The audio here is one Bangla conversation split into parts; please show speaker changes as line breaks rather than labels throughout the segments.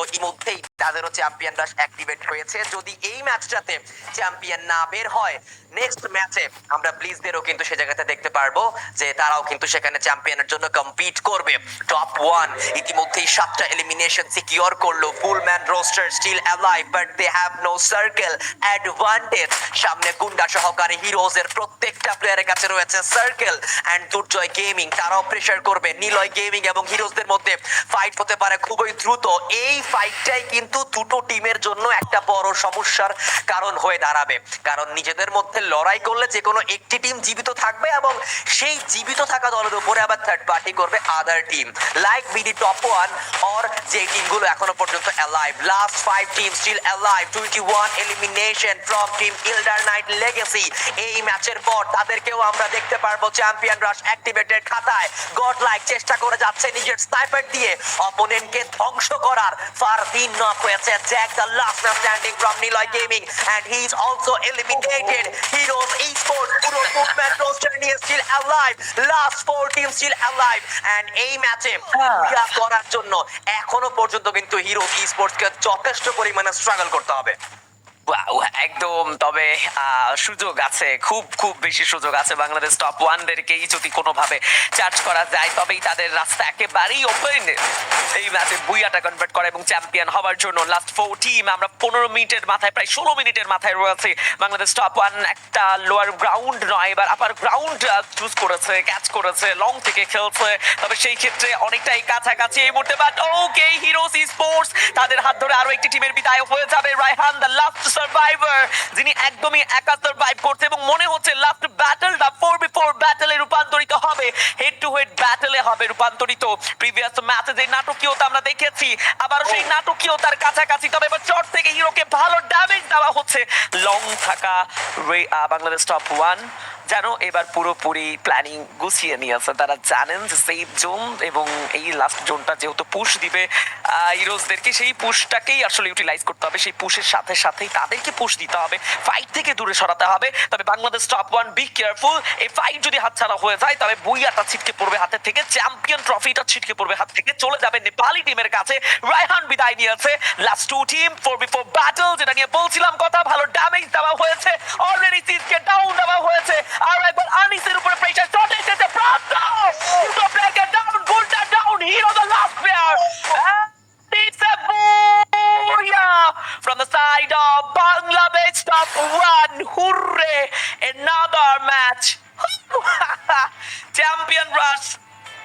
তো ইতিমধ্যেই তাদেরও চ্যাম্পিয়নরা অ্যাক্টিভেট হয়েছে। যদি এই ম্যাচটাতে চ্যাম্পিয়ন না বের হয় নেক্সট ম্যাচে আমরা ব্লিজদেরও কিন্তু সে জায়গাতে দেখতে পারব যে তারাও কিন্তু সেখানে চ্যাম্পিয়নের জন্য কম্পিট করবে। টপ ওয়ান ইতিমধ্যেই সাতটা এলিমিনেশন সিকিউর করল। Full man roster still alive but they have no circle advantage সামনে গুন্ডা সহকারী হিরোজ এর প্রত্যেকটা প্লেয়ারের কাছে রয়েছে সার্কেল অ্যান্ড দুর্জয় গেমিং তারাও প্রেশার করবে। নিলয় গেমিং এবং হিরোজদের মধ্যে ফাইট হতে পারে খুবই দ্রুত। এই ফাইটটাই কিন্তু দুটো টিমের জন্য একটা বড় সমস্যার কারণ হয়ে দাঁড়াবে। কারণ নিজেদের মধ্যে লড়াই করলে যে কোনো একটি টিম জীবিত থাকবে এবং সেই জীবিত থাকা দলের উপরে আবার থার্ড পার্টি করবে other team like BD top one or যে টিমগুলো এখনও পর্যন্ত alive last five team still alive twenty one elimination from team elder knight legacy এই ম্যাচের পর তাদেরকেও আমরা দেখতে পারব চ্যাম্পিয়ন রাশ অ্যাক্টিভেটেড খাতায়। গড লাইক চেষ্টা করে যাচ্ছে নিজের স্নাইপার দিয়ে। অপোনেন্টকে ধ্বংস করার। ফার দিন the last man standing from Niloy gaming and he is also eliminated heroes esports পুরো মুভমেন্ট রোস্টার নিয়ে still alive last four team still alive and এই ম্যাচে ক্রিয়া করার জন্য এখনও পর্যন্ত কিন্তু হিরো ই স্পোর্টসকে যথেষ্ট পরিমাণে স্ট্রাগল করতে হবে।
একদম। তবে সুযোগ আছে, খুব খুব বেশি সুযোগ আছে বাংলাদেশ টপ ওয়ানদেরকেই যদি কোনোভাবে চার্জ করা যায়, তবেই তাদের রাস্তা একেবারেই ওপেন এই ম্যাচে বুইয়াটা কনভার্ট করা এবং চ্যাম্পিয়ন হওয়ার জন্য লাস্ট ফোর টিম আমরা পনেরো মিনিটের মাথায়, প্রায় ষোলো মিনিটের মাথায় রয়েছে বাংলাদেশ টপ ওয়ান একটা লোয়ার গ্রাউন্ড নয়, এবার আপার গ্রাউন্ড চুজ করেছে ক্যাচ করেছে লং থেকে খেলছে। তবে সেই ক্ষেত্রে অনেকটাই কাছাকাছি এই মুহূর্তে বাট ওকে হিরোস স্পোর্টস তাদের হাত ধরে আরও একটি টিমের বিদায় হয়ে যাবে। রায়হান দ্য লাস্ট সার্ভাইভার যিনি একদমই একা সার্ভাইভ করছে এবং মনে হচ্ছে লাস্ট ব্যাটলটা ফোর বিফোর ব্যাটলে রূপান্তরিত হবে হেড টু হেড ব্যাটলে হবে রূপান্তরিত। প্রিভিয়াস ম্যাচে যে নাটকীয়তা আমরা দেখেছি আবার সেই নাটকীয়তার কাছাকাছি, তবে এবার চট থেকে হিরোকে ভালো ড্যামেজ দেওয়া হচ্ছে। লং থাকা বাংলাদেশ টপ ওয়ান যেন এবার পুরোপুরি প্ল্যানিং গুছিয়ে নিয়েছে তারা জানেন যে সেফ জোন এবং এই লাস্ট জোনটা যেহেতু পুশ দিবে হিরোজদেরকে সেই পুশটাকেই আসলে ইউটিলাইজ করতে হবে। সেই পুশের সাথে সাথেই তাদেরকে পুশ দিতে হবে। ফাইট থেকে দূরে সরাতে হবে। তবে Bangladesh top one be careful এই ফাইট যদি হাতছাড়া হয়ে যায়, তবে বুইয়াটা ছিটকে পড়বে হাতে থেকে। চ্যাম্পিয়ন ট্রফিটা ছিটকে পড়বে হাত থেকে। চলে যাবে নেপালি টিমের কাছে। রায়হান বিদায় নিয়েছে। Last two team four before battle যেটা নিয়ে বলছিলাম কথা। ভালো ড্যামেজ দেওয়া হয়েছে। Already সিজকে down top one. Hooray! Another match. Champion rush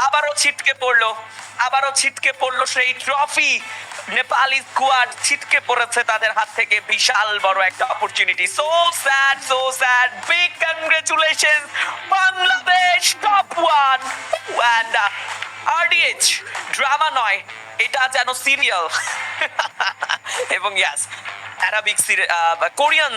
আবারও ছিটকে পড়ল, আবারও ছিটকে পড়ল সেই ট্রফি নেপালি স্কোয়াড ছিটকে পড়েছে তাদের হাত থেকে, বিশাল বড় একটা opportunity so sad so sad big congratulation Bangladesh top one and RDH drama নয়, এটা যেন সিরিয়াল এবং ইয়াস অ্যারাবিক কোরিয়ান